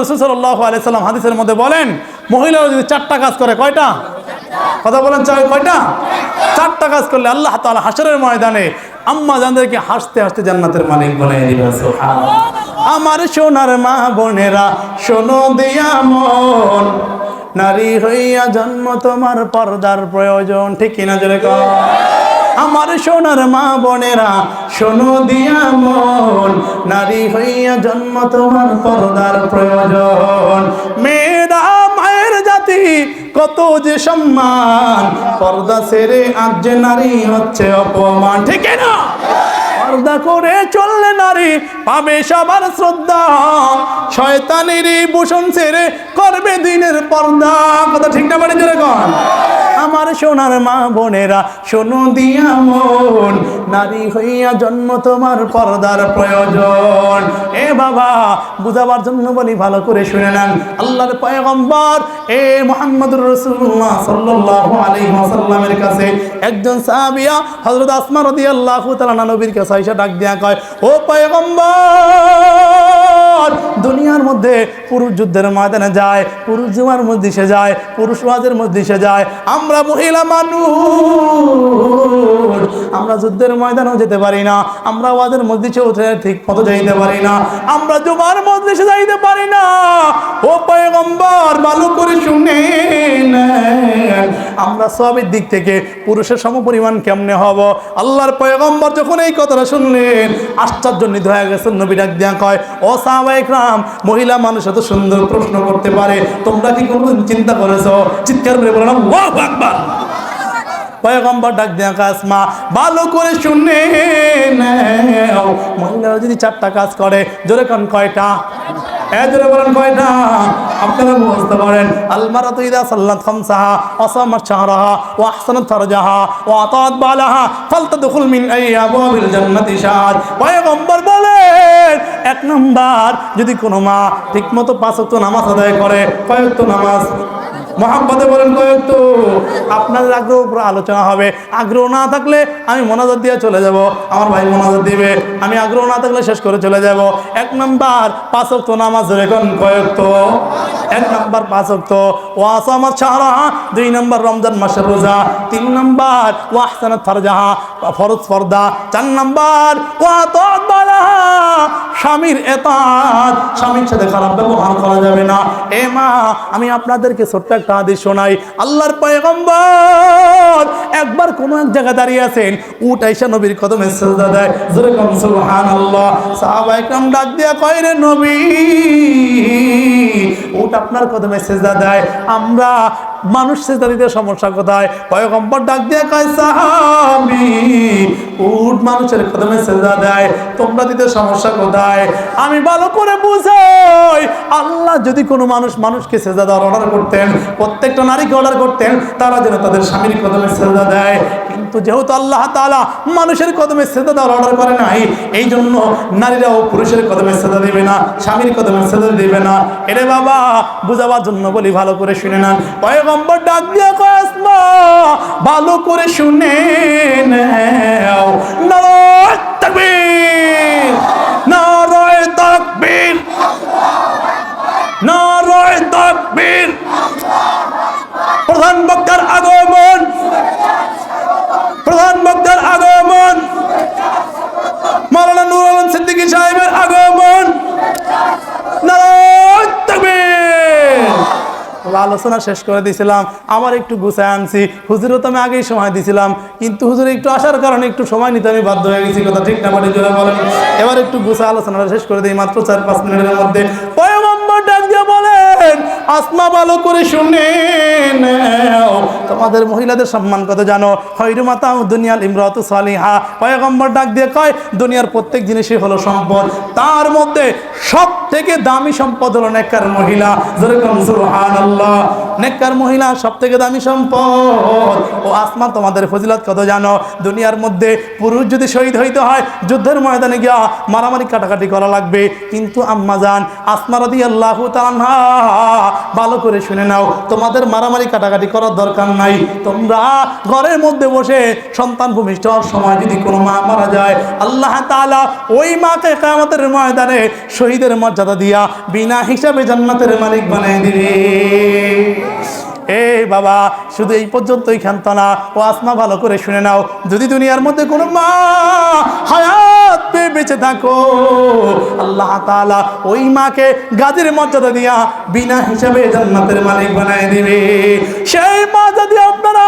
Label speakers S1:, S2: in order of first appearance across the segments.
S1: রসুল আলাইসাল্লাম হাদিসের মধ্যে বলেন, মহিলারা যদি চারটা কাজ করে, কয়টা? কথা বলেন চাই কয়টা? চারটা কাজ করলে আল্লাহ তাআলা হাসরের ময়দানে আম্মা জানদেরকে হাসতে হাসতে জান্নাতের মালিক দিবে আমার সোনার মা বোনেরা, শোনো দিয়া মন। নারী হইয়া জন্ম তোমার পর্দার প্রয়োজন, ঠিক কিনা জোরে কর আমার সোনার মা বোনেরা, শোনো দিয়া মন। নারী হইয়া জন্ম তোমার পর্দার প্রয়োজন। মেয়েরা, মায়ের জাতি কত যে সম্মান। পর্দা সেরে আজ যে নারী হচ্ছে অপমান। ঠিক না? পর্দা করে চললে নারী পাবে সবার শ্রদ্ধা। শয়তানেরই ভূষণ ছেড়ে করবে দিনের পর্দা। কথা ঠিক না বাড়ি জোরে কন? আমার সোনার মা বোনেরা, শোনো দিয়া মন। নারী হইয়া জন্ম তোমার পর্দার প্রয়োজন। এ বাবা, বুঝাবার জন্য বলি ভালো করে শুনে নেন। আল্লাহর পয়গম্বর, এ মোহাম্মদুর রসুল্লাহ সাল্লাল্লাহু আলাইহি ওয়াসাল্লামের কাছে একজন সাহাবিয়া হযরত আসমা রাদিয়াল্লাহু তাআলা নবীর কাছে ডাক দিয়া কয়, ও পয়গম্বর দুনিয়ার মধ্যে পুরুষ যুদ্ধের ময়দানে যায়, পুরুষ জুমার মধ্যে সে যায়, পুরুষ ওয়াজের মধ্যে সে যায়। আমরা মহিলা মানুষ। আমরা যুদ্ধের ময়দানেও যেতে পারি না। আমরা ওয়াজের মধ্যে উঠে ঠিক মতো যাইতে পারি না। আমরা জুমার মধ্যে যাইতে পারি না। ও পয়গম্বর, ভালো করে শুনে আমরা সবের দিক থেকে পুরুষের সমপরিমাণ কেমনে হব? আল্লাহর পয়গম্বর যখন এই কথাটা শুনলেন, আশ্চর্যজনিত হয়ে গেছেন নবী ডাক দিয়া কয়, ও সাহাবাইকরাম মহিলা মানুষ এত সুন্দর প্রশ্ন করতে পারে। তোমরা কি কোনোদিন চিন্তা করেছ? চিৎকার করে বলো না পয়গম্বর ডাক দিয়া কাসমা, ভালো করে শুনে মহিলারা যদি চারটা কাজ করে, জোরে কান কয়টা? কয়টা? এক নাম্বার, যদি কোনো মা ঠিকমতো পাঁচ ওয়াক্ত নামাজ আদায় করে, কয় ওয়াক্ত নামাজ? মহাব্বতে বলেন কয়েকটু আপনাদের আগ্রহ উপরে আলোচনা হবে। আগ্রহ না থাকলে আমি মনোযোগ দিয়ে চলে যাব। আমার ভাই মনোযোগ দিবে। আমি আগ্রহ না থাকলে শেষ করে চলে যাব। এক নাম্বার পাঁচক তো নামাজ রেখন কয়েকট এক নাম্বার পাঁচক তো ওয়াস আমার চাহরা দুই নাম্বার, রমজান মাসের রোজা। তিন নাম্বার ওয়াহসানাত ফারজাহা, ফরজ ফরদা। চার নাম্বার, ওয়া বালাহা স্বামীর এতাত। স্বামীর সাথে খারাপ ব্যবহার করা যাবে না। এ মা, আমি আপনাদেরকে ছোট্ট একটা হাদিস শোনাই। আল্লাহর পয়গম্বর একবার কোন এক জায়গায় দাঁড়িয়ে আছেন, উট আইসা নবীর কদমে সেজদা দেয়। জোরে কম সুবহানাল্লাহ, সাহাবা একরাম ডাক দিয়া কয় রে নবী, উট আপনার কদমে সেজদা দেয়। আমরা মানুষ সেজদা দিতে সমস্যা কোথায়? পয়গম্বর ডাক দিয়া কয়, সাহাবি, উট মানুষের কদমে সেজদা দেয়, তোমরা দিতে সমস্যা কোথায়? আমি ভালো করে বুঝাই, আল্লাহ যদি কোনো মানুষ মানুষকে সেজদা দেওয়ার অর্ডার করতেন, প্রত্যেকটা নারীকে অর্ডার করতেন, তারা যেন তাদের স্বামীর কদমে সেজদা দেয়। কিন্তু যেহেতু আল্লাহ তাআলা মানুষের কদমে সেজদা দেওয়ার অর্ডার করে নাই এই জন্য নারীরাও পুরুষের কদমে সেজদা দেবে না, স্বামীর কদমে সেজদা দিবে না। এরে বাবা, বুঝাবার জন্য বলি, ভালো করে শুনে না পয়গম্বর ডাক দিয়ে আসমা ভালো করে শুনে নাও। তাকবীর আলোচনা শেষ করে দিয়েছিলাম আমার একটু গুছায় আনছি। হুজুরও তো আমি আগেই সময় দিয়েছিলাম, কিন্তু হুজুর একটু আসার কারণে একটু সময় নিতে আমি বাধ্য হয়ে গেছি, কথা ঠিক না জোরে বলেন। এবার একটু গুছা আলোচনাটা শেষ করে দিই, মাত্র চার পাঁচ মিনিটের মধ্যে। বলে বলেন আসমা ভালো করে শুনে তোমাদের মহিলাদের সম্মান কত জানো? হৈরু মাতা দুনিয়াল ইমরাত সালিহা। পয়গম্বর ডাক দিয়ে কয়, দুনিয়ার প্রত্যেক জিনিসই হলো সম্পদ। তার মধ্যে সব থেকে দামি সম্পদ হলো নেককার মহিলা। যেরকম সুবহানাল্লাহ। নেককার মহিলা সব থেকে দামি সম্পদ। ও আসমা তোমাদের ফজিলত কত জানো? দুনিয়ার মধ্যে পুরুষ যদি শহীদ হইতে হয়, যুদ্ধের ময়দানে গিয়া মারামারি কাটাকাটি করা লাগবে। কিন্তু আম্মা জান, আসমা রাদি আল্লাহ ভালো করে শুনে নাও। তোমাদের মারামারি কাটাকাটি করার দরকার নাই। তোমরা ঘরের মধ্যে বসে সন্তান ভূমিষ্ঠ হওয়ার সময় যদি কোনো মা মারা যায়, আল্লাহ তালা ওই মাকে কামাতের ময়দানে শহীদের মর্যাদা দিয়া বিনা হিসাবে জান্নাতের মালিক বানাই দিবে। এ বাবা, শুধু এই পর্যন্তই ক্ষান্ত না, ও আসমা ভালো করে শুনে নাও। যদি দুনিয়ার মধ্যে কোনো মা হায়াত পেয়ে বেঁচে থাকো, আল্লাহ তাআলা ওই মাকে গাজের মর্যাদা দিয়া বিনা হিসাবে জান্নাতের মালিক বানায় দিবে। সেই মা যদি আপনারা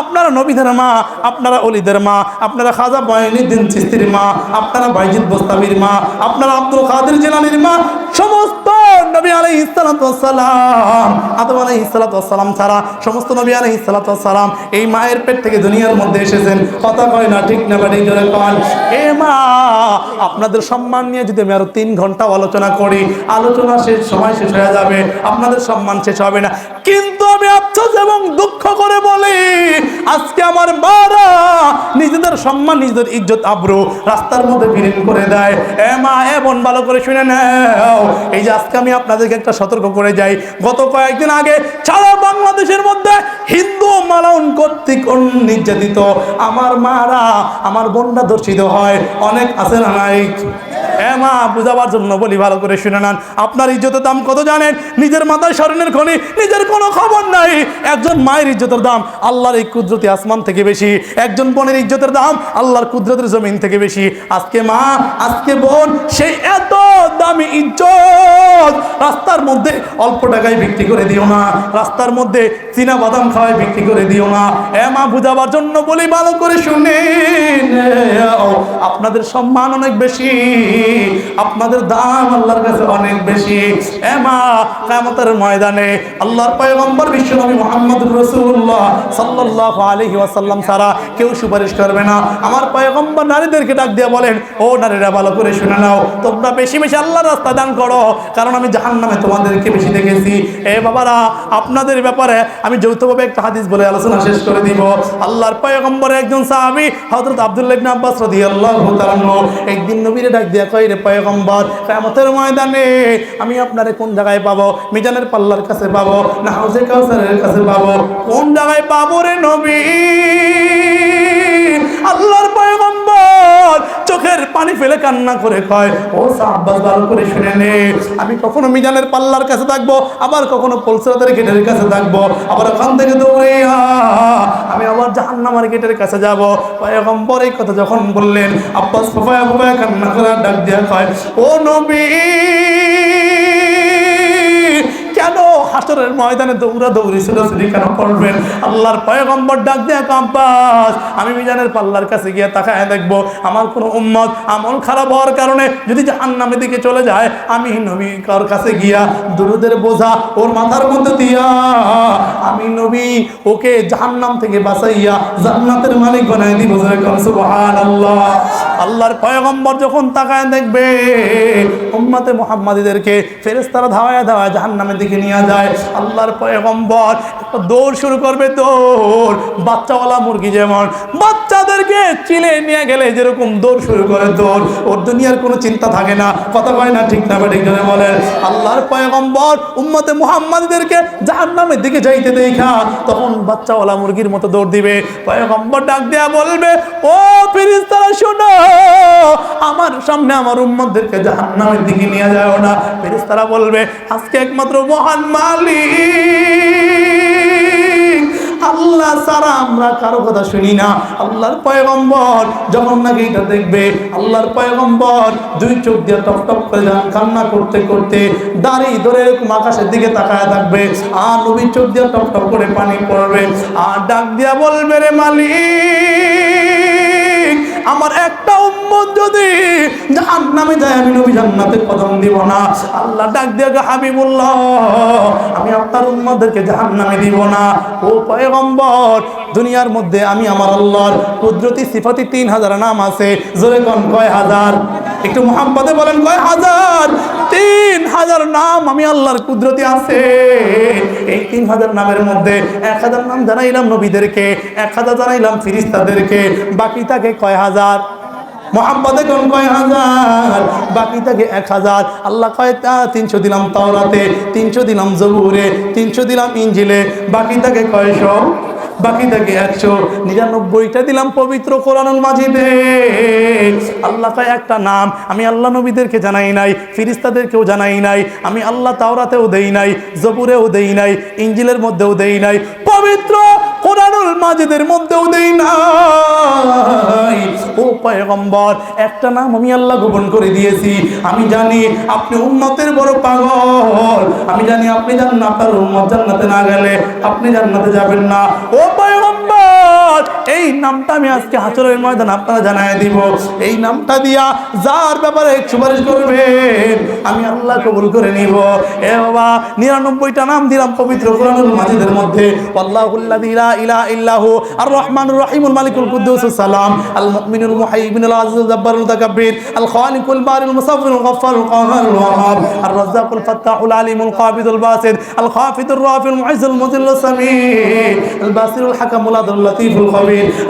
S1: আপনারা নবীদের মা, আপনারা অলিদের মা, আপনারা খাজা বয়নিদ্দিন চিস্তির মা, আপনারা বাইজিদ বোস্তাবির মা, আপনারা আব্দুল কাদের জেলানির মা, সমস্ত নবী ওয়াস সালাম আদম ওয়াস সালাম ছাড়া সমস্ত নবী ওয়াস সালাম এই মায়ের পেট থেকে দুনিয়ার মধ্যে এসেছেন। কথা কয় না, ঠিক না বাড়ি জোরে এ মা, আপনাদের সম্মান নিয়ে যদি আমি আরও তিন ঘণ্টা আলোচনা করি, আলোচনা শেষ, সময় শেষ হয়ে যাবে, আপনাদের সম্মান শেষ হবে না। কিন্তু আমি আফসোস এবং দুঃখ করে বলি, আজকে আমার মারা নিজেদের সম্মান, নিজেদের ইজ্জত, আব্রু রাস্তার মধ্যে বিলীন করে দেয়। এ মা বোন, ভালো করে শুনে নাও। এই যে আজকে আমি আপনাদেরকে একটা সতর্ক করে যাই। গত কয়েকদিন আগে সারা বাংলাদেশের মধ্যে হিন্দু মালাউন কর্তৃক নির্যাতিত আমার মারা, আমার বোনরা দর্শিত হয়। অনেক আছে না নাই? এ মা, বুঝাবার জন্য বলি, ভালো করে শুনে নেন। আপনার ইজ্জতের দাম কত জানেন? নিজের মাথায় স্মরণের খনি, নিজের কোনো খবর নাই। একজন মায়ের ইজ্জতের দাম আল্লাহর এই কুদরতি আসমান থেকে বেশি। একজন বোনের ইজ্জতের দাম আল্লাহর কুদরতের জমিন থেকে বেশি। আজকে মা, আজকে বোন সেই এত দামি ইজ্জত। রাস্তার মধ্যে অল্প টাকায় বিক্রি করে দিও না। রাস্তার মধ্যে চীনা বাদাম খাওয়ায় বিক্রি করে দিও না। এ মা, বুঝাবার জন্য বলি ভালো করে শুনে। আপনাদের সম্মান অনেক বেশি। আপনাদের দাম আল্লাহর কাছে অনেক বেশি। এ মা, কিয়ামতের ময়দানে আল্লাহর পয়গম্বর বিশ্বনবী মোহাম্মদ রাসূলুল্লাহ সাল্লাল্লাহু আলাইহি ওয়াসাল্লাম ছাড়া কেউ সুপারিশ করবে না। আমার পয়গম্বর নারীদেরকে ডাক দিয়ে বলেন, ও নারীরা, ভালো করে শুনে নাও। তোমরা বেশি বেশি আল্লাহর রাস্তা দান করো। কারণ আমি জাহান্নামে তোমাদেরকে বেশি দেখেছি। এ বাবারা, আপনাদের ব্যাপারে আমি যৌথভাবে একটা হাদিস বলে আলোচনা শেষ করে দিব। আল্লাহর পয়গম্বর একজন সাহাবী, হযরত আব্দুল্লাহ আব্বাস রাদিয়াল্লাহু তাআলা একদিন নবীরে ডাক দিয়া কই রে পয়গম্বর, কিয়ামতের ময়দানে আমি আপনারে কোন জায়গায় পাবো? মিজানের পাল্লার কাছে পাবো? না হাউজে কাউসারের কাছে পাবো? কোন জায়গায় পাবো রে নবী? কান্না করে কয়, ও সাব্বাস ভালো করে শুনে নে। আমি কখনো মিজানের পাল্লার কাছে থাকব, আবার কখনো পলসরাদের গেটের কাছে থাকব। আবার ওখান থেকে দৌড়ে আমি আবার জাহান্নামার গেটের কাছে যাব। পয়গম্বর পরে কথা যখন বললেন, আব্বাস ফফায়া ফফায়া কান্না করে ডাক দেওয়া কয়, ও নবী হাসরের ময়দানে দৌড়া দৌড়ি ছোটাছুটি কেন করবেন আল্লাহর পয়গম্বর ডাক দিয়ে আব্বাস আমি মিজানের পাল্লার কাছে গিয়ে তাকায় দেখব, আমার কোনো উম্মত আমল খারাপ হওয়ার কারণে যদি জাহান্নামের দিকে চলে যায়, আমি নবী কার কাছে গিয়া দুরুদের বোঝা, ওর মাথার মধ্যে দিয়া, আমি নবী ওকে জাহান্নাম থেকে বাঁচাইয়া জান্নাতের মালিক বানাই দিব সুবহানাল্লাহ। আল্লাহর পয়গম্বর যখন তাকায় দেখবে, উম্মতে মুহাম্মাদীদেরকে ফেরেস্তারা ধাওয়ায় ধাওয়ায় জাহান্নামের দিকে নিয়ে যায়। আল্লাহর পয়গম্বর দৌড় শুরু করবে, দৌড়। বাচ্চাওয়ালা মুরগি যেমন, বাচ্চাদেরকে চিলে নিয়ে গেলে যেরকম দৌড় শুরু করে, দৌড়। ওর দুনিয়ার কোনো চিন্তা থাকে না, কথা কয় না ঠিক না ঠিক জনে বলেন আল্লাহর পয়গম্বর উম্মতে মুহাম্মাদীদেরকে জাহান্নামের দিকে যাইতে দেখা, তখন বাচ্চাওয়ালা মুরগির মতো দৌড় দিবে। পয়গম্বর ডাক দেয়া বলবে, ও ফেরেশতারা, শোনো, আমার সামনে আমার উম্মতদেরকে জাহান্নামের দিকে নিয়ে যাও না। ফেরেশতারা বলবে, আজকে একমাত্র মহান মালিক। আল্লাহ সারা আমরা কারও কথা শুনি না। আল্লাহর পয়গম্বর যখন নাকি এটা দেখবে, আল্লাহর পয়গম্বর দুই চোখ দিয়ে টপ টপ করে কান্না করতে করতে দাঁড়ি ধরে এরকম আকাশের দিকে তাকায় থাকবে আর নবীর চোখ দিয়ে টপ টপ করে পানি পড়বে। আর ডাক দিয়া বলবে রে মালিক আমার একটা উম্মত যদি জাহান্নামে যায়, আমি নবী জান্নাতে কদম দিব না। আল্লাহ ডাক দিয়ে হাবিবুল্লাহ, আমি আপনার উম্মতদেরকে জাহান্নামে দিব না। ও পয়গম্বর, দুনিয়ার মধ্যে আমি আমার আল্লাহর কুদরতি সিফাতি তিন হাজার নাম আছে। জোরে কোন, কয় হাজার? একটু মোহাম্মদে বলেন, কয় হাজার? তিন হাজার নাম আমি আল্লাহর কুদরতি আছে। এই তিন হাজার নামের মধ্যে এক হাজার নাম জানাইলাম নবীদেরকে এক হাজার জানাইলাম ফিরিস্তাদেরকে, বাকি থাকে কয় হাজার মোহাম্মদে কোন কয় হাজার বাকি থাকে এক হাজার আল্লাহ কয়, তা তিনশো দিলাম তাওরাতে, তিনশো দিলাম জবুরে, তিনশো দিলাম ইঞ্জিলে বাকি থাকে কয়শো? বাকি থাকে একশো নিরানব্বইটা দিলাম পবিত্র কোরআনুল মাজিদে। আল্লাহ তাই একটা নাম, আমি আল্লাহ নবীদেরকে জানাই নাই, ফিরিস্তাদেরকেও জানাই নাই, আমি আল্লাহ তাওরাতেও দেই নাই, জবুরেও দেই নাই, ইঞ্জিলের মধ্যেও দেই নাই, পবিত্র কোরআনুল মাজিদের মধ্যেও দেই ও পয়গম্বর, একটা নাম আমি আল্লাহ গোপন করে দিয়েছি। আমি জানি আপনি উন্নতের বড় পাগল। আমি জানি আপনি জান আপনার উম্মত জান্নাতে না গেলে আপনি জান্নাতে যাবেন না। ও পয়গম্বর! এই নামটা আমি আজকে হাসরের ময়দান আপনারা জানাই দিব। এই নামটা দিয়া যার ব্যাপারে সুপারিশ করবেন, আমি আল্লাহ কবুল করে নিব। এ বাবা, নিরানব্বইটা নাম দিলাম পবিত্র কোরআনুল মাজিদের মধ্যে। আল্লাহুল্লাযী লা ইলাহা ইল্লাহু আর রহিমুল মালিকুল কুদ্দুসুস সালাম আল মুমিনুল মুহাইমিনুল আজিজুল জাব্বারুল মুতাকাব্বির আল খালিকুল বারিল মুসাফফিরুল গফফারুল কাহারুল ওয়াহাব আর রাজ্জাকুল ফাত্তাহুল আলিমুল কাবিদুল বাসিদ আল খাফিদুর মুযিল্লুস সামি আল বাসিরুল হাকামুল আদুল লতিফুল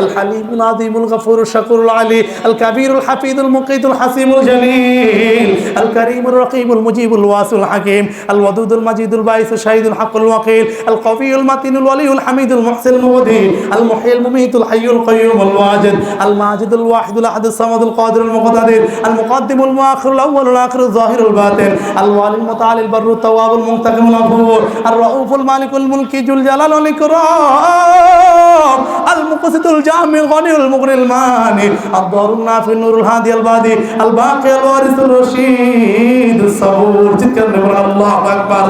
S1: আল হালিমুল আযীমুল গফুরুশ শাকুরুল আলী, আল কাবীরুল হাফিদুল মুকিতুল হাসিমুল জলিল, আল কারীমুর রকিবুল মুজিবুল ওয়াসিউল হাকিম, আল ওয়াদুদুল মাজিদুল বাইসুল শাহিদুল হাকুল ওয়াকিল, আল কবিউল মাতিনুল ওয়ালিউল হামিদুল মুহসিল মুবদি আল মুহিল মুমিতুল হাইয়ুল কাইয়ুম আল ওয়াজিদ, আল মাজিদুল ওয়াহিদুল আহাদুস সামাদুল কাদিরুল মুকতাদির, আল মুকদ্দিমুল মুআখিরুল আউয়ালুল আখিরুল যাহিরুল বাতিন আল ওয়ালিল মুতাআলিল বাররুত তাওয়াবুল মুনতাকিমুল আফুর আর রাউফুল মালিকুল মুলকি জুল ইকরাম। المقصد الجامع الغني المغني الماني الدار النافي النور الهادي البادي الباقي الوارث الرشيد الصبور. تذكر الله أكبر.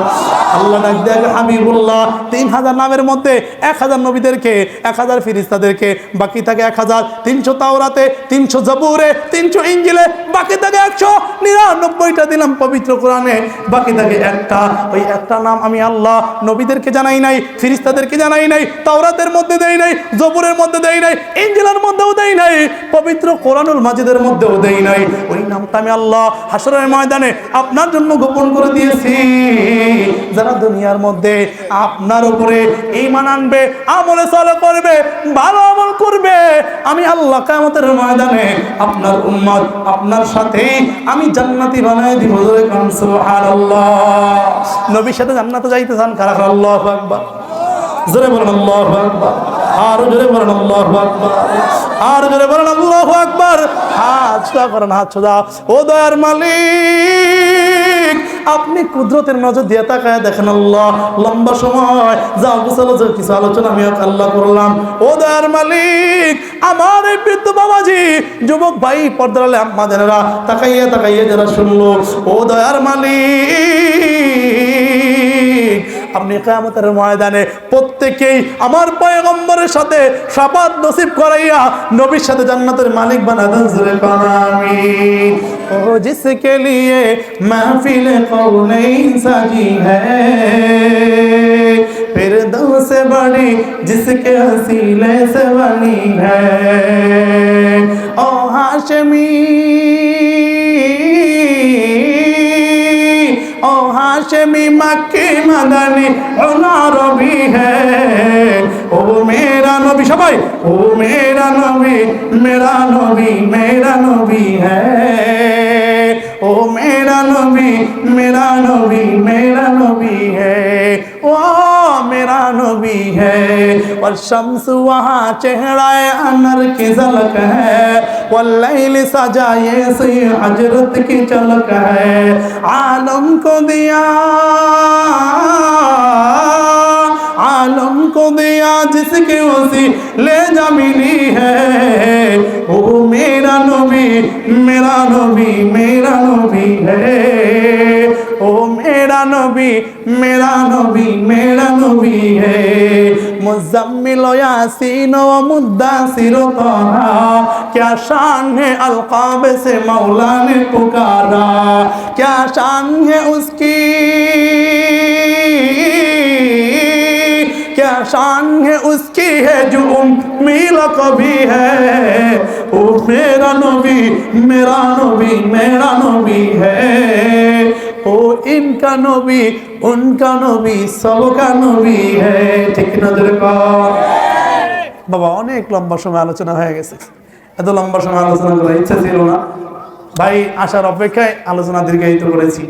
S1: আল্লাহ ডাক দেয় হাবিবুল্লাহ, তিন হাজার নামের মধ্যে এক হাজার নবীদেরকে, এক হাজার ফিরিস্তাদেরকে বাকি থাকে এক হাজার তিনশো তাওরাতে, তিনশো জবুরে, তিনশো ইঞ্জিলে, বাকি থাকে একশো নিরানব্বইটা দিলাম পবিত্র কোরআনে, বাকি থাকে একটা। ওই একটা নাম আমি আল্লাহ নবীদেরকে জানাই নাই ফিরিস্তাদেরকে জানাই নাই, তাওরাতের মধ্যে দেই নাই, জবুরের মধ্যে দেই নাই, ইঞ্জিলের মধ্যেও দেই নাই, পবিত্র কোরআনুল মাজিদের মধ্যেও দেই নাই। ওই নামটা আমি আল্লাহ হাসরের ময়দানে আপনার জন্য গোপন করে দিয়েছি। যারা দুনিয়ার মধ্যে আপনার উপরে ইমান আনবে, আমলে চলে করবে, ভালো আমল করবে। আমি আল্লাহ কামতের ময়দানে আপনার উম্মত, আপনার সাথে আমি জান্নাতি বানাই দিব। নবীর সাথে জান্নাতে যাইতে চান কারা? আল্লাহ আকবার। জোরে বলেন, আল্লাহ আকবার। আর জোরে বলেন, আল্লাহু আকবার। আর জোরে বলেন, আল্লাহু আকবার। হাত সোজা করেন, হাত সোজা। ও দয়ার মালিক, আপনি কুদরতের নজর দিয়ে তাকায় দেখেন, আল্লাহ, লম্বা সময়, যা অবসল কিছু আলোচনা আমি আল্লাহ করলাম। ও দয়ার মালিক, আমার এই বৃদ্ধ বাবাজি, যুবক ভাই, পর্দার আলে আম্মা জানেরা, তাকাইয়া তাকাইয়া যারা শুনলো, ও দয়ার মালিক আপনি কেয়ামতের ময়দানে প্রত্যেকেই আমার পয়গম্বরের সাথে সাবাদ নসিব করাইয়া নবীর সাথে জান্নাতের মালিক বানা দেন জোরে পানামি ও জিসকে লিয়ে महफिल कौनैन सजी है फिर दो से बड़ी जिसके हसीले से बनी है ओ हाशमी हाशमी मक्की मदनी ओनार भी है ओ मेरा नबी सबाई ओ मेरा नबी मेरा नबी मेरा नबी है ओ मेरा नबी मेरा नबी मेरा नबी है ओ मेरा नबी है, और शम्स वहाँ चेहरा अनर की झलक है। वल्लैल सजाए से हज़रत की झलक है। आलम को दिया। आलम को दिया जिसके उसी ले जा मिली है ओ मेरा नबी मेरा नबी मेरा नबी है ओ मेरा नबी मेरा नबी मेरा नबी है मुजम्मिल यासीन व मुद्दासिर तहा क्या शान है अलकाब से मौला ने पुकारा क्या शान है उसकी क्या शान है उसकी है जो उम्मील कभी है ओ मेरा नबी मेरा नबी मेरा नबी है ओ इनका नबी उनका नबी सबका नबी है ঠিক নজর কর বাবা অনেক লম্বা সময় আলোচনা হয়ে গেছে এত লম্বা সময় আলোচনা করার ইচ্ছা ছিল না ভাই আসার অপেক্ষায় আলোচনা দীর্ঘায়িত করেছি